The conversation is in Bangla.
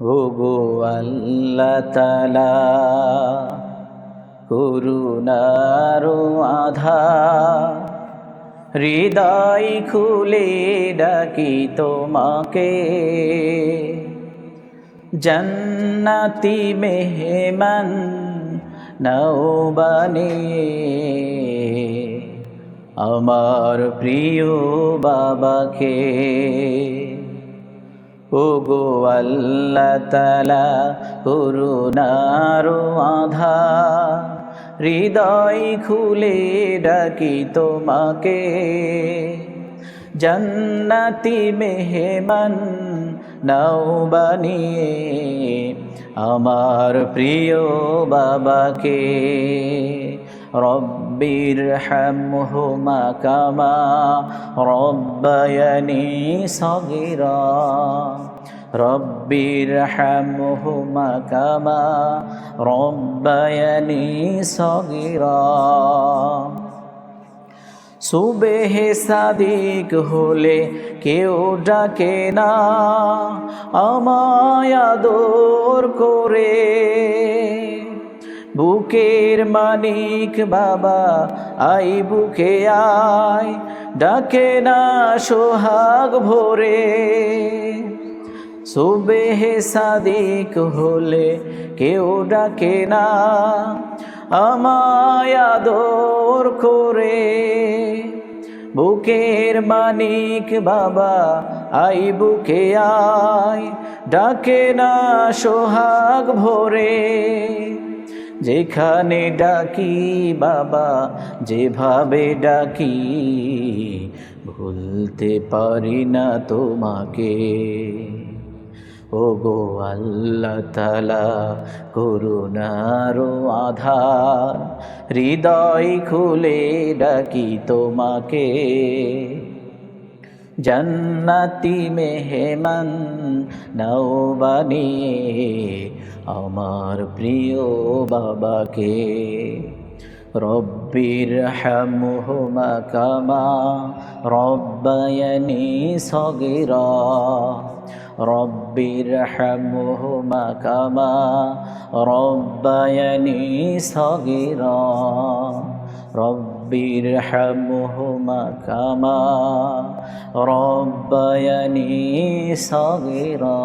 ওগো আল্লাহ তালা আধা। হৃদয় খুলে ডাকি তোমাকে জন্নতি মেহমান নৌবানে আমার প্রিয় বাবাকে ও গো আল্লাহ আধা। হৃদয় খুলে ডাকি তোমাকে। জন্নতি মেহমান, নাও বানিয়ে আমার প্রিয় বাবাকে। রব্বির হামহুমা কামা রব্বায়ানি সগিরা। রব্বির হামহুমা কামা রব্বায়ানি সগিরা। সুবেহে সাদিক হলে কেউ ডাকে না, আমায় আদর করে। বুকের মানিক বাবা, আই বুকে আয়, ডাকে না সোহাগ ভরে। সুবেহে সাদিক হলে কেউ ডাকে না, আমায় আদর করে। বুকের মানিক বাবা, আই বুকে আয়, ডাকে না সোহাগ ভরে। যেখানে ডাকি বাবা, যেভাবে ডাকি, ভুলতে পারি না তোমাকে। ও গো আল্লাহ তালা করুণারো আধার, হৃদয় খুলে ডাকি তোমাকে। জান্নাতি মেহমান নাও বানিয়ে আমার প্রিয় বাবাকে। রব্বির হামহুমা কামা রব্বায়ানি সগিরা। রব্বির হামহুমা কামা রব্বায়ানি সগিরা। রব্বির হামহুমা কামা রব্বায়ানি সগিরা।